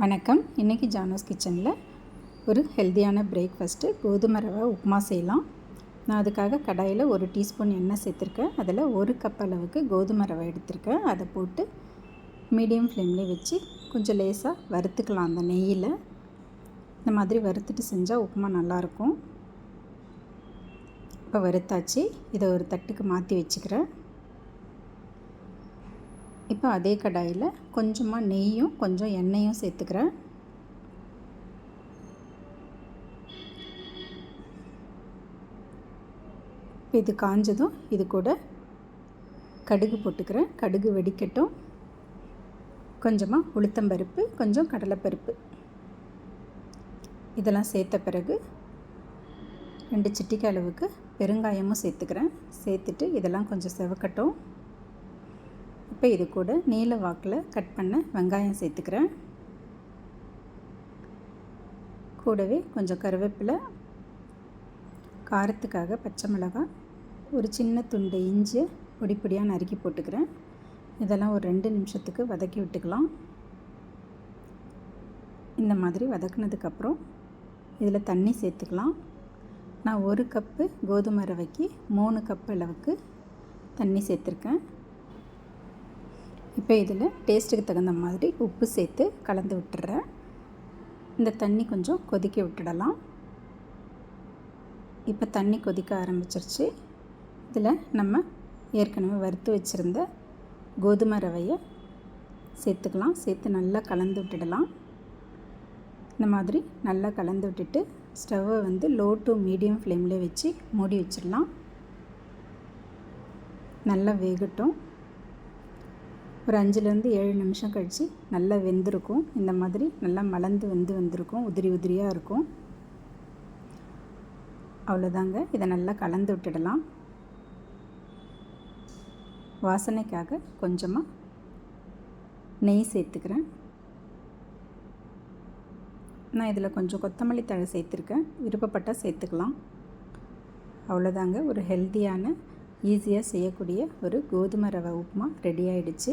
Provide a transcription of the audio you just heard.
வணக்கம். இன்றைக்கி ஜானோஸ் கிச்சனில் ஒரு ஹெல்த்தியான பிரேக்ஃபஸ்ட்டு கோதுமை ரவை உப்புமா செய்யலாம். நான் அதுக்காக கடாயில் ஒரு டீஸ்பூன் எண்ணெய் சேர்த்துருக்கேன். அதில் ஒரு கப் அளவுக்கு கோதுமை ரவை எடுத்திருக்கேன். அதை போட்டு மீடியம் ஃப்ளேம்லேயே வச்சு கொஞ்சம் லேசாக வறுத்துக்கலாம் அந்த நெய்யில். இந்த மாதிரி வறுத்துட்டு செஞ்சால் உப்புமா நல்லாயிருக்கும் இப்போ வறுத்தாச்சு. இதை ஒரு தட்டுக்கு மாற்றி வச்சுக்கிறேன். இப்போ அதே கடாயில் கொஞ்சமாக நெய்யும் கொஞ்சம் எண்ணெயும் சேர்த்துக்கிறேன். இப்போ இது காஞ்சதும் இது கூட கடுகு போட்டுக்கிறேன். கடுகு வெடிக்கட்டும். கொஞ்சமாக உளுத்தம்பருப்பு கொஞ்சம் கடலைப்பருப்பு. இதெல்லாம் சேர்த்த பிறகு ரெண்டு சிட்டிக்காய் அளவுக்கு பெருங்காயமும் சேர்த்துக்கிறேன். சேர்த்துட்டு இதெல்லாம் கொஞ்சம் செவக்கட்டும். இப்போ இது கூட நீல வாக்கில் கட் பண்ண வெங்காயம் சேர்த்துக்கிறேன். கூடவே கொஞ்சம் கருவேப்பிலை காரத்துக்காக பச்சை மிளகாய் ஒரு சின்ன துண்டு இஞ்சி பொடி பொடியாக நறுக்கி போட்டுக்கிறேன். இதெல்லாம் ஒரு ரெண்டு நிமிஷத்துக்கு வதக்கி விட்டுக்கலாம். இந்த மாதிரி வதக்குனதுக்கப்புறம் இதில் தண்ணி சேர்த்துக்கலாம். நான் ஒரு கப்பு கோதுமை ரவைக்கு மூணு கப் அளவுக்கு தண்ணி சேர்த்துருக்கேன். இப்போ இதில் டேஸ்ட்டுக்கு தகுந்த மாதிரி உப்பு சேர்த்து கலந்து விட்டுறேன் இந்த தண்ணி கொஞ்சம் கொதிக்க விட்டுடலாம். இப்போ தண்ணி கொதிக்க ஆரம்பிச்சிருச்சு. இதில் நம்ம ஏற்கனவே வறுத்து வச்சுருந்த கோதுமை ரவையை சேர்த்துக்கலாம். சேர்த்து நல்லா கலந்து விட்டுடலாம். இந்த மாதிரி நல்லா கலந்து விட்டுட்டு ஸ்டவ்வை வந்து லோ டு மீடியம் ஃப்ளேமில் வச்சு மூடி வச்சிடலாம். நல்லா வேகட்டும். ஒரு அஞ்சுலேருந்து ஏழு நிமிஷம் கழித்து நல்லா வெந்திருக்கும். இந்த மாதிரி நல்லா மலர்ந்து வெந்து வந்திருக்கும். உதிரி உதிரியாக இருக்கும். அவ்வளோதாங்க. இதை நல்லா கலந்து விட்டுடலாம். வாசனைக்காக கொஞ்சமாக நெய் சேர்த்துக்கிறேன். நான் இதில் கொஞ்சம் கொத்தமல்லி தழை சேர்த்துருக்கேன். விருப்பப்பட்டால் சேர்த்துக்கலாம். அவ்வளோதாங்க. ஒரு ஹெல்த்தியான ஈஸியாக செய்யக்கூடிய ஒரு கோதுமை ரவை உப்புமா ரெடி ஆகிடுச்சு